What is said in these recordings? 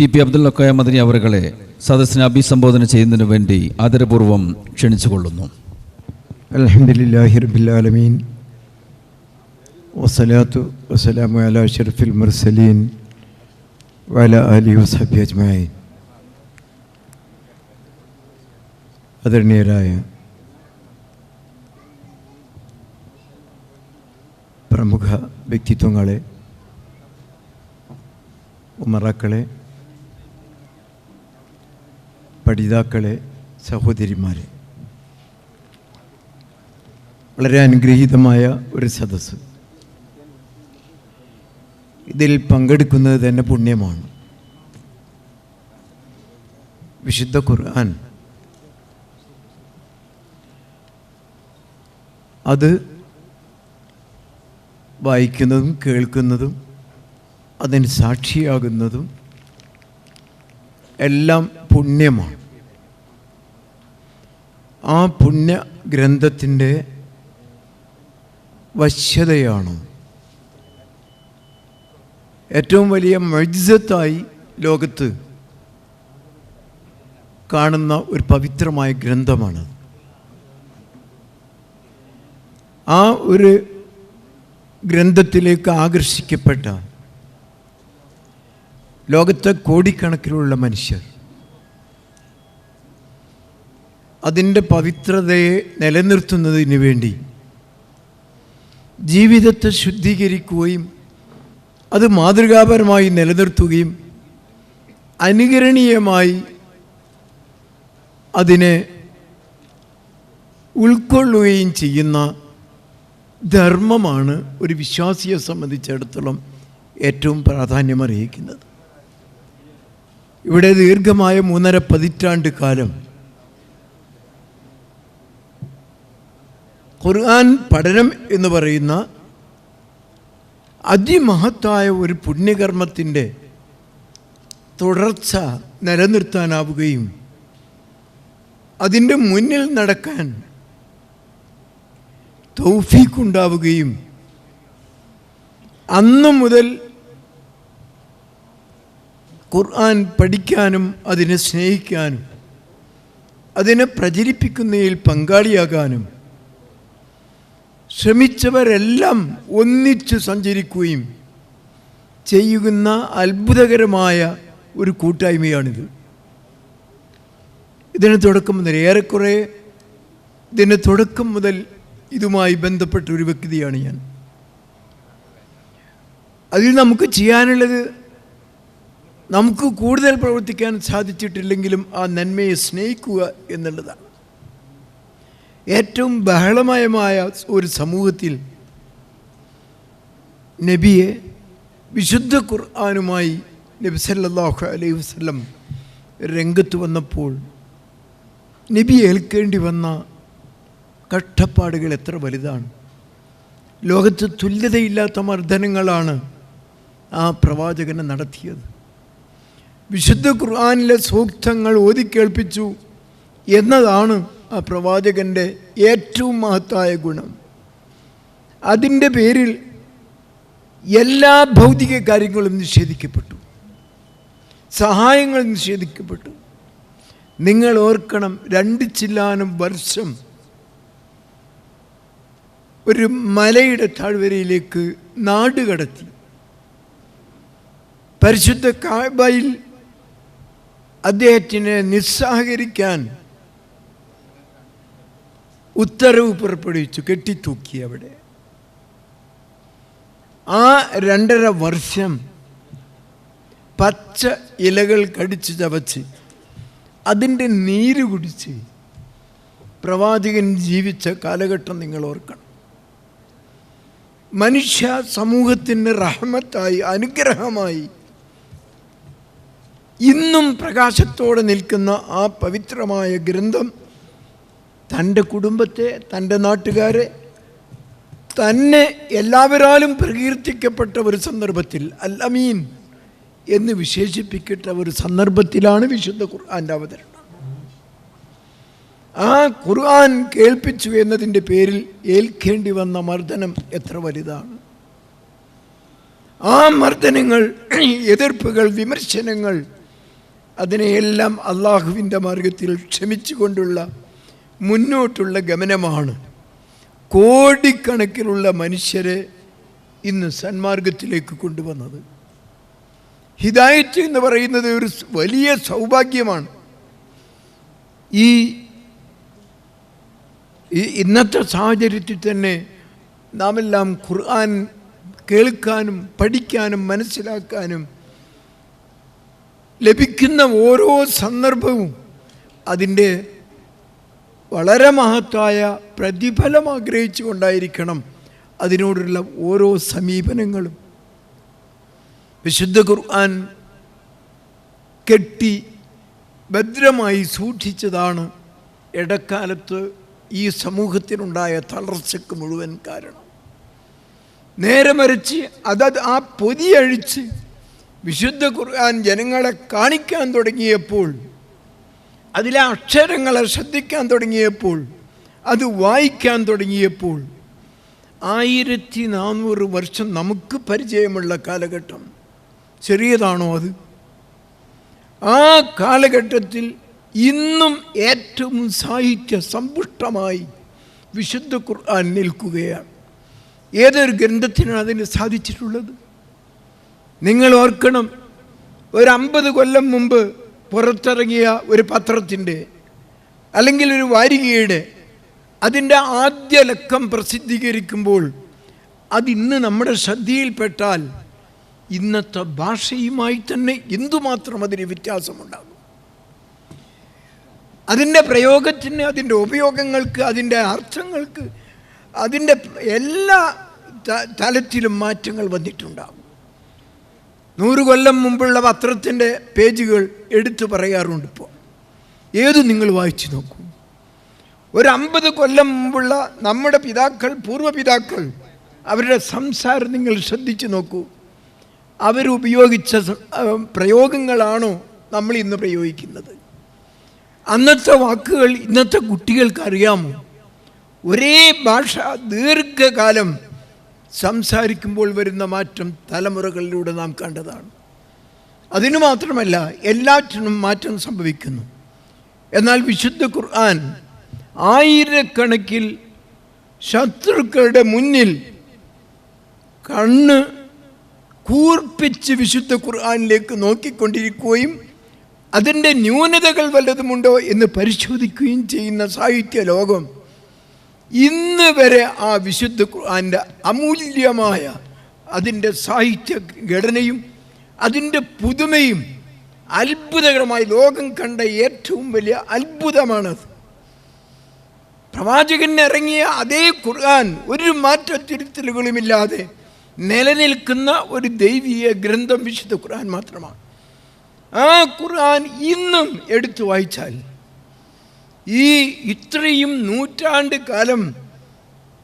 T P Abdul Madani അവറുകളെ സദസ്സിനെ അഭിസംബോധന ചെയ്യുന്നതിനു വേണ്ടി ആദരപൂർവം ക്ഷണിച്ചുകൊള്ളുന്നു. അലഹമുല്ലാഹി റബിലാലമീൻ വസലാത്തു വസ്സലാമു അല ഷറഫിൽ മുർസലീൻ വല അലി വസഹബി അജ്മായി ആദരണീയരായ പ്രമുഖ വ്യക്തിത്വങ്ങളെ ഉമറാക്കളെ പഠിതാക്കളെ സഹോദരിമാരെ. വളരെ അനുഗ്രഹീതമായ ഒരു സദസ്സ്. ഇതിൽ പങ്കെടുക്കുന്നത് തന്നെ പുണ്യമാണ്. വിശുദ്ധ ഖുർആൻ. അത് വായിക്കുന്നതും കേൾക്കുന്നതും അതിന് സാക്ഷിയാകുന്നതും എല്ലാം പുണ്യമാണ്. ആ പുണ്യ ഗ്രന്ഥത്തിന്റെ വശ്യതയാണ്. ഏറ്റവും വലിയ മജ്ജത്തായി ലോകത്ത് കാണുന്ന ഒരു പവിത്രമായ ഗ്രന്ഥമാണ്. ആ ഒരു ഗ്രന്ഥത്തിലേക്ക് ആകർഷിക്കപ്പെട്ട ലോകത്തെ കോടിക്കണക്കിലുള്ള മനുഷ്യർ അതിന്റെ പവിത്രതയെ നിലനിർത്തുന്നതിന് വേണ്ടി ജീവിതത്തെ ശുദ്ധീകരിക്കുകയും അത് മാതൃകാപരമായി നിലനിർത്തുകയും അനുകരണീയമായി അതിനെ ഉൾക്കൊള്ളുകയും ചെയ്യുന്ന ധർമ്മമാണ് ഒരു വിശ്വാസിയെ സംബന്ധിച്ചിടത്തോളം ഏറ്റവും പ്രാധാന്യമറിയിക്കുന്നത് ഇവിടെ ദീർഘമായ മൂന്നര പതിറ്റാണ്ട് കാലം ഖുർആൻ പഠനം എന്ന് പറയുന്ന അതിമഹത്തായ ഒരു പുണ്യകർമ്മത്തിന്റെ തുടർച്ച നിലനിർത്താനാവുകയും അതിന്റെ മുന്നിൽ നടക്കാൻ തൗഫീഖുണ്ടാവുകയും അന്നു മുതൽ ഖുർആൻ പഠിക്കാനും അതിനെ സ്നേഹിക്കാനും അതിനെ പ്രചരിപ്പിക്കുന്നതിൽ പങ്കാളിയാകാനും ശ്രമിച്ചവരെല്ലാം ഒന്നിച്ചു സഞ്ചരിക്കുകയും ചെയ്യുന്ന അത്ഭുതകരമായ ഒരു കൂട്ടായ്മയാണിത്. ഇതിന് തുടക്കം മുതൽ ഏറെക്കുറെ ഇതിന് തുടക്കം മുതൽ ഇതുമായി ബന്ധപ്പെട്ട ഒരു വ്യക്തിയാണ് ഞാൻ. അതിൽ നമുക്ക് ചെയ്യാനുള്ളത് നമുക്ക് കൂടുതൽ പ്രവർത്തിക്കാൻ സാധിച്ചിട്ടില്ലെങ്കിലും ആ നന്മയെ സ്നേഹിക്കുക എന്നുള്ളതാണ്. ഏറ്റവും ബഹളമയമായ ഒരു സമൂഹത്തിൽ നബിയെ വിശുദ്ധ ഖുർആാനുമായി നബി സല്ലാഹു അലൈഹി വസ്ലം രംഗത്ത് വന്നപ്പോൾ നബി ഏൽക്കേണ്ടി വന്ന കഷ്ടപ്പാടുകൾ എത്ര വലുതാണ്. ലോകത്ത് തുല്യതയില്ലാത്ത മർദ്ദനങ്ങളാണ് ആ പ്രവാചകനെ നടത്തിയത്. വിശുദ്ധ ഖുർആാനിലെ സൂക്തങ്ങൾ ഓതിക്കേൾപ്പിച്ചു എന്നതാണ് ആ പ്രവാചകന്റെ ഏറ്റവും മഹത്തായ ഗുണം. അതിന്റെ പേരിൽ എല്ലാ ഭൗതിക കാര്യങ്ങളും നിഷേധിക്കപ്പെട്ടു. സഹായങ്ങൾ നിഷേധിക്കപ്പെട്ടു. നിങ്ങൾ ഓർക്കണം രണ്ട് ചില്ലാനും വർഷം ഒരു മലയുടെ താഴ്വരയിലേക്ക് നാട് കടത്തി. പരിശുദ്ധ കാബയിൽ അദ്ദേഹത്തിനെ നിസ്സഹകരിക്കാൻ ഉത്തരവ് പുറപ്പെടുവിച്ചു കെട്ടിത്തൂക്കി അവിടെ. ആ രണ്ടര വർഷം പച്ച ഇലകൾ കടിച്ച് ചവച്ച് അതിന്റെ നീര് കുടിച്ച് പ്രവാചകൻ ജീവിച്ച കാലഘട്ടം നിങ്ങൾ ഓർക്കണം. മനുഷ്യ സമൂഹത്തിന് റഹമത്തായി അനുഗ്രഹമായി ഇന്നും പ്രകാശത്തോടെ നിൽക്കുന്ന ആ പവിത്രമായ ഗ്രന്ഥം തന്റെ കുടുംബത്തെ തന്റെ നാട്ടുകാരെ തന്നെ എല്ലാവരാലും പ്രകീർത്തിക്കപ്പെട്ട ഒരു സന്ദർഭത്തിൽ അൽ അമീൻ എന്ന് വിശേഷിപ്പിക്കട്ട ഒരു സന്ദർഭത്തിലാണ് വിശുദ്ധ ഖുർആന്റെ അവതരണം. ആ ഖുർആൻ കേൾപ്പിച്ചു എന്നതിന്റെ പേരിൽ ഏൽക്കേണ്ടി വന്ന മർദ്ദനം എത്ര വലുതാണ്? ആ മർദ്ദനങ്ങൾ എതിർപ്പുകൾ വിമർശനങ്ങൾ അതിനെയെല്ലാം അള്ളാഹുവിന്റെ മാർഗത്തിൽ ക്ഷമിച്ചുകൊണ്ടുള്ള മുന്നോട്ടുള്ള ഗമനമാണ്. കോടിക്കണക്കിലുള്ള മനുഷ്യരെ ഇന്ന് സന്മാർഗത്തിലേക്ക് കൊണ്ടുവന്നത്. ഹിദായത്ത് എന്ന് പറയുന്നത് ഒരു വലിയ സൗഭാഗ്യമാണ്. ഈ ഇന്നത്തെ സാഹചര്യത്തിൽ തന്നെ നാം എല്ലാം ഖുർആൻ കേൾക്കാനും പഠിക്കാനും മനസ്സിലാക്കാനും ലഭിക്കുന്ന ഓരോ സന്ദർഭവും അതിന്റെ വളരെ മഹത്തായ പ്രതിഫലം ആഗ്രഹിച്ചു കൊണ്ടായിരിക്കണം അതിനോടുള്ള ഓരോ സമീപനങ്ങളും. വിശുദ്ധ ഖുർആൻ കെട്ടി ഭദ്രമായി സൂക്ഷിച്ചതാണ് ഇടക്കാലത്ത് ഈ സമൂഹത്തിനുണ്ടായ തളർച്ചയ്ക്ക് മുഴുവൻ കാരണം. നേരെ മറിച്ച് അത് ആ പൊതിയഴിച്ച് വിശുദ്ധ ഖുർആൻ ജനങ്ങളെ കാണിക്കാൻ തുടങ്ങിയപ്പോൾ അതിലെ അക്ഷരങ്ങളെ ശ്രദ്ധിക്കാൻ തുടങ്ങിയപ്പോൾ അത് വായിക്കാൻ തുടങ്ങിയപ്പോൾ ആയിരത്തി നാനൂറ് വർഷം നമുക്ക് പരിചയമുള്ള കാലഘട്ടം. ചെറിയതാണോ അത്? ആ കാലഘട്ടത്തിൽ ഇന്നും ഏറ്റവും സാഹിത്യ സമ്പുഷ്ടമായി വിശുദ്ധ ഖുർആൻ നിൽക്കുകയാണ്. ഏതൊരു ഗ്രന്ഥത്തിനാണ് അതിന് സാധിച്ചിട്ടുള്ളത്? നിങ്ങൾ ഓർക്കണം ഒരു അമ്പത് കൊല്ലം മുമ്പ് പുറത്തിറങ്ങിയ ഒരു പത്രത്തിന്റെ അല്ലെങ്കിൽ ഒരു വാരികയുടെ അതിന്റെ ആദ്യ ലക്കം പ്രസിദ്ധീകരിക്കുമ്പോൾ അതിന്ന് നമ്മുടെ ശ്രദ്ധയിൽപ്പെട്ടാൽ ഇന്നത്തെ ഭാഷയുമായി തന്നെ എന്തുമാത്രം അതിന് വ്യത്യാസമുണ്ടാകും? അതിന്റെ പ്രയോഗത്തിന് അതിന്റെ ഉപയോഗങ്ങൾക്ക് അതിന്റെ അർത്ഥങ്ങൾക്ക് അതിന്റെ എല്ലാ തലത്തിലും മാറ്റങ്ങൾ വന്നിട്ടുണ്ടാകും. നൂറ് കൊല്ലം മുമ്പുള്ള പത്രത്തിന്റെ പേജുകൾ എടുത്തു പറയാറുണ്ട് ഇപ്പോൾ. ഏത് നിങ്ങൾ വായിച്ചു നോക്കൂ. ഒരു അമ്പത് കൊല്ലം മുമ്പുള്ള നമ്മുടെ പിതാക്കൾ പൂർവപിതാക്കൾ അവരുടെ സംസാരം നിങ്ങൾ ശ്രദ്ധിച്ചു നോക്കൂ. അവരുപയോഗിച്ച പ്രയോഗങ്ങളാണോ നമ്മൾ ഇന്ന് പ്രയോഗിക്കുന്നത്? അന്നത്തെ വാക്കുകൾ ഇന്നത്തെ കുട്ടികൾക്ക് അറിയാമോ? ഒരേ ഭാഷ ദീർഘകാലം സംസാരിക്കുമ്പോൾ വരുന്ന മാറ്റം തലമുറകളിലൂടെ നാം കണ്ടതാണ്. അതിനു മാത്രമല്ല എല്ലാറ്റിനും മാറ്റം സംഭവിക്കുന്നു. എന്നാൽ വിശുദ്ധ ഖുർആൻ ആയിരക്കണക്കിൽ ശത്രുക്കളുടെ മുന്നിൽ കണ്ണ് കൂർപ്പിച്ച് വിശുദ്ധ ഖുർആാനിലേക്ക് നോക്കിക്കൊണ്ടിരിക്കുകയും അതിന്റെ ന്യൂനതകൾ വല്ലതുമുണ്ടോ എന്ന് പരിശോധിക്കുകയും ചെയ്യുന്ന സാഹിത്യ ലോകം ഇന്ന് വരെ ആ വിശുദ്ധ ഖുർആന്റെ അമൂല്യമായ അതിന്റെ സാഹിത്യ ഘടനയും അതിന്റെ പുതുമയും അത്ഭുതകരമായി ലോകം കണ്ട ഏറ്റവും വലിയ അത്ഭുതമാണത്. പ്രവാചകൻ ഇറങ്ങിയ അതേ ഖുർആൻ ഒരു മാറ്റത്തിരുത്തലുകളുമില്ലാതെ നിലനിൽക്കുന്ന ഒരു ദൈവീയ ഗ്രന്ഥം വിശുദ്ധ ഖുർആൻ മാത്രമാണ്. ആ ഖുർആൻ ഇന്നും എടുത്തു വായിച്ചാൽ ഈ ഇത്രയും നൂറ്റാണ്ട് കാലം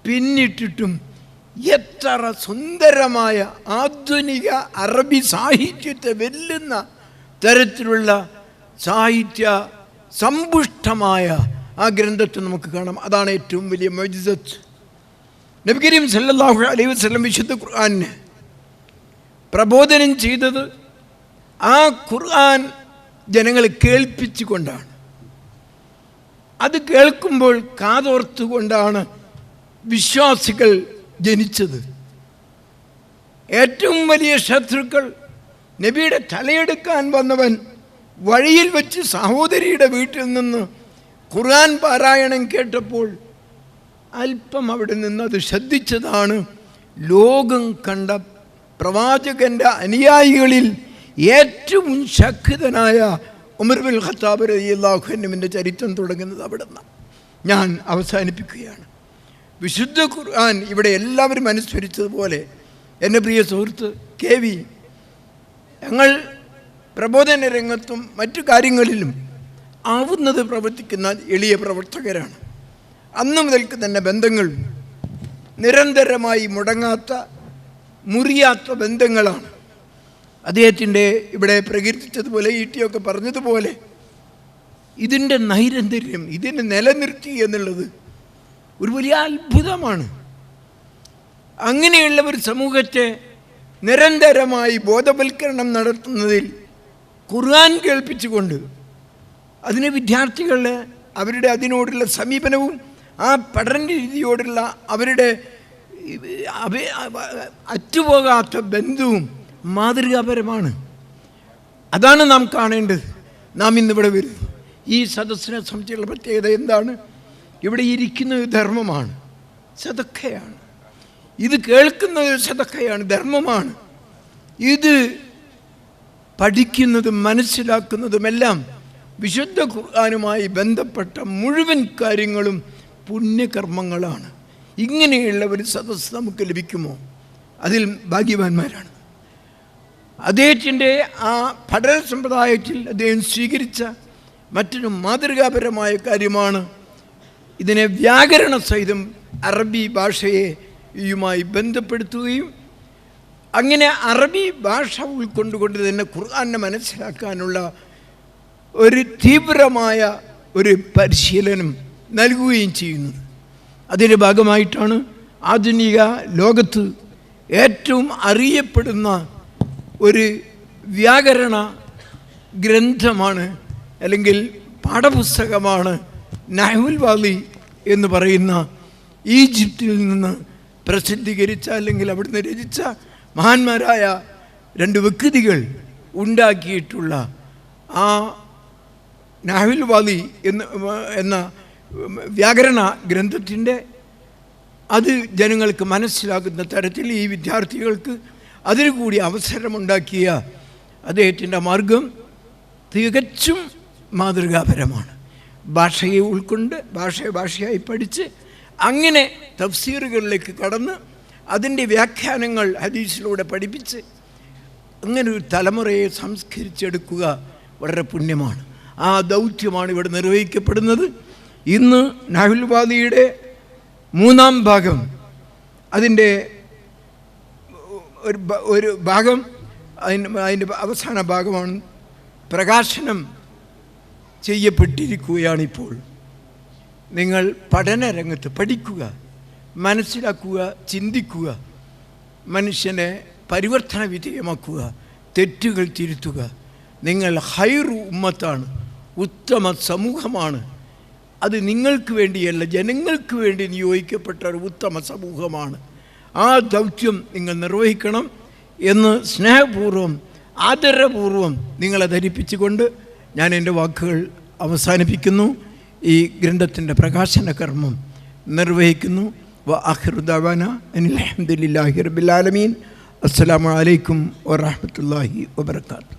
പിന്നിട്ടിട്ടും എത്ര സുന്ദരമായ ആധുനിക അറബി സാഹിത്യത്തെ വെല്ലുന്ന തരത്തിലുള്ള സാഹിത്യ സമ്പുഷ്ടമായ ആ ഗ്രന്ഥത്തെ നമുക്ക് കാണാം. അതാണ് ഏറ്റവും വലിയ മജിസത്ത്. നബി കരീം സല്ലാഹു അലൈഹി വസ്ലം വിശുദ്ധ ഖുർആൻ പ്രബോധനം ചെയ്തത് ആ ഖുർആൻ ജനങ്ങളെ കേൾപ്പിച്ചുകൊണ്ടാണ്. അത് കേൾക്കുമ്പോൾ കാതോർത്തുകൊണ്ടാണ് വിശ്വാസികൾ ജനിച്ചത്. ഏറ്റവും വലിയ ശത്രുക്കൾ നബിയുടെ തലയെടുക്കാൻ വന്നവൻ വഴിയിൽ വെച്ച് സഹോദരിയുടെ വീട്ടിൽ നിന്ന് ഖുർആൻ പാരായണം കേട്ടപ്പോൾ അല്പം അവിടെ നിന്ന് അത് ശ്രദ്ധിച്ചതാണ്. ലോകം കണ്ട പ്രവാചകന്റെ അനുയായികളിൽ ഏറ്റവും ശക്തനായ ഉമർ ബിൻ ഖത്താബ് റളിയല്ലാഹുവിന്റെ ചരിത്രം തുടങ്ങുന്നത് അവിടെ നിന്നാണ് ഞാൻ അവസാനിപ്പിക്കുകയാണ്. വിശുദ്ധ ഖുർആൻ ഇവിടെ എല്ലാവരും അനുസ്മരിച്ചതുപോലെ എന്റെ പ്രിയ സുഹൃത്ത് കെ വി ഞങ്ങൾ പ്രബോധന രംഗത്തും മറ്റു കാര്യങ്ങളിലും ആവുന്നത് പ്രവർത്തിക്കുന്ന എളിയ പ്രവർത്തകരാണ്. അന്നു മുതൽക്ക് തന്നെ ബന്ധങ്ങൾ നിരന്തരമായി മുടങ്ങാത്ത മുറിയാത്ത ബന്ധങ്ങളാണ്. അദ്ദേഹത്തിന്റെ ഇവിടെ പ്രകീർത്തിച്ചതുപോലെ ഈട്ടിയൊക്കെ പറഞ്ഞതുപോലെ ഇതിന്റെ നൈരന്തര്യം ഇതിനെ നിലനിർത്തി എന്നുള്ളത് ഒരു വലിയ അത്ഭുതമാണ്. അങ്ങനെയുള്ള ഒരു സമൂഹത്തെ നിരന്തരമായി ബോധവൽക്കരണം നടത്തുന്നതിൽ ഖുർആൻ കേൾപ്പിച്ചുകൊണ്ട് അതിന് വിദ്യാർത്ഥികളുടെ അവരുടെ അതിനോടുള്ള സമീപനവും ആ പഠന രീതിയോടുള്ള അവരുടെ അവ- അവ- അറ്റുപോകാത്ത ബന്ധവും മാതൃകാപരമാണ്. അതാണ് നാം കാണേണ്ടത്. നാം ഇന്നിവിടെ വരുന്നു ഈ സദസ്സിനെ സംബന്ധിച്ചുള്ള പ്രത്യേകത എന്താണ്? ഇവിടെ ഇരിക്കുന്നത് ധർമ്മമാണ്. സതക്കയാണ് ഇത് കേൾക്കുന്നത് സതക്കയാണ് ധർമ്മമാണ്. ഇത് പഠിക്കുന്നതും മനസ്സിലാക്കുന്നതുമെല്ലാം വിശുദ്ധ ഖുർആാനുമായി ബന്ധപ്പെട്ട മുഴുവൻ കാര്യങ്ങളും പുണ്യകർമ്മങ്ങളാണ്. ഇങ്ങനെയുള്ള ഒരു സദസ്സ് നമുക്ക് ലഭിക്കുമോ? അതിൽ ഭാഗ്യവാന്മാരാണ്. അദ്ദേഹത്തിന്റെ ആ പഠന സമ്പ്രദായത്തിൽ അദ്ദേഹം സ്വീകരിച്ച മറ്റൊരു മാതൃകാപരമായ കാര്യമാണ് ഇതിനെ വ്യാകരണ സഹിതം അറബി ഭാഷയെ യുമായി ബന്ധപ്പെടുത്തുകയും അങ്ങനെ അറബി ഭാഷ ഉൾക്കൊണ്ടുകൊണ്ട് തന്നെ ഖുർആാനെ മനസ്സിലാക്കാനുള്ള ഒരു തീവ്രമായ ഒരു പരിശീലനം നൽകുകയും ചെയ്യുന്നത് അതിന്റെ ഭാഗമായിട്ടാണ് ആധുനിക ലോകത്ത് ഏറ്റവും അറിയപ്പെടുന്ന ഒരു വ്യാകരണ ഗ്രന്ഥമാണ് അല്ലെങ്കിൽ പാഠപുസ്തകമാണ് നഹുൽ വാലി എന്ന് പറയുന്ന ഈജിപ്തിൽ നിന്ന് പ്രസിദ്ധീകരിച്ച അല്ലെങ്കിൽ അവിടുന്ന് രചിച്ച മഹാന്മാരായ രണ്ട് വ്യക്തികൾ ഉണ്ടാക്കിയിട്ടുള്ള ആ നാഹുൽ വാലി എന്ന് എന്ന വ്യാകരണ ഗ്രന്ഥത്തിന്റെ അത് ജനങ്ങൾക്ക് മനസ്സിലാകുന്ന തരത്തിൽ ഈ വിദ്യാർത്ഥികൾക്ക് അതിനു കൂടി അവസരമുണ്ടാക്കിയ അദ്ദേഹത്തിന്റെ മാർഗം തികച്ചും മാതൃകാപരമാണ്. ഭാഷയെ ഉൾക്കൊണ്ട് ഭാഷയെ ഭാഷയായി പഠിച്ച് അങ്ങനെ തഫ്സീറുകളിലേക്ക് കടന്ന് അതിന്റെ വ്യാഖ്യാനങ്ങൾ ഹദീസിലൂടെ പഠിപ്പിച്ച് അങ്ങനെ ഒരു തലമുറയെ സംസ്കരിച്ചെടുക്കുക വളരെ പുണ്യമാണ്. ആ ദൗത്യമാണ് ഇവിടെ നിർവഹിക്കപ്പെടുന്നത്. ഇന്ന് നാഹുൽവാദിയുടെ മൂന്നാം ഭാഗം അതിന്റെ ഒരു ഒരു ഭാഗം അതിന് അതിന്റെ അവസാന ഭാഗമാണ് പ്രകാശനം ചെയ്യപ്പെട്ടിരിക്കുകയാണിപ്പോൾ. നിങ്ങൾ പഠനരംഗത്ത് പഠിക്കുക മനസ്സിലാക്കുക ചിന്തിക്കുക മനുഷ്യനെ പരിവർത്തന വിധേയമാക്കുക തെറ്റുകൾ തിരുത്തുക. നിങ്ങൾ ഹൈറു ഉമ്മത്താണ് ഉത്തമ സമൂഹമാണ്. അത് നിങ്ങൾക്ക് വേണ്ടിയല്ല ജനങ്ങൾക്ക് വേണ്ടി നിയോഗിക്കപ്പെട്ട ഒരു ഉത്തമ സമൂഹമാണ്. ആ ദൗത്യം നിങ്ങൾ നിർവഹിക്കണം എന്ന് സ്നേഹപൂർവം ആദരപൂർവം നിങ്ങളെ ധരിപ്പിച്ചുകൊണ്ട് ഞാൻ എന്റെ വാക്കുകൾ അവസാനിപ്പിക്കുന്നു. ഈ ഗ്രന്ഥത്തിന്റെ പ്രകാശന കർമ്മം നിർവഹിക്കുന്നു. വ ആഹിറുദാന അനിൽ അഹമ്മദില്ലാഹി റബിലാലമീൻ അസ്സലാമു അലൈക്കും വറഹമത്തല്ലാഹി വബർക്കാത്തു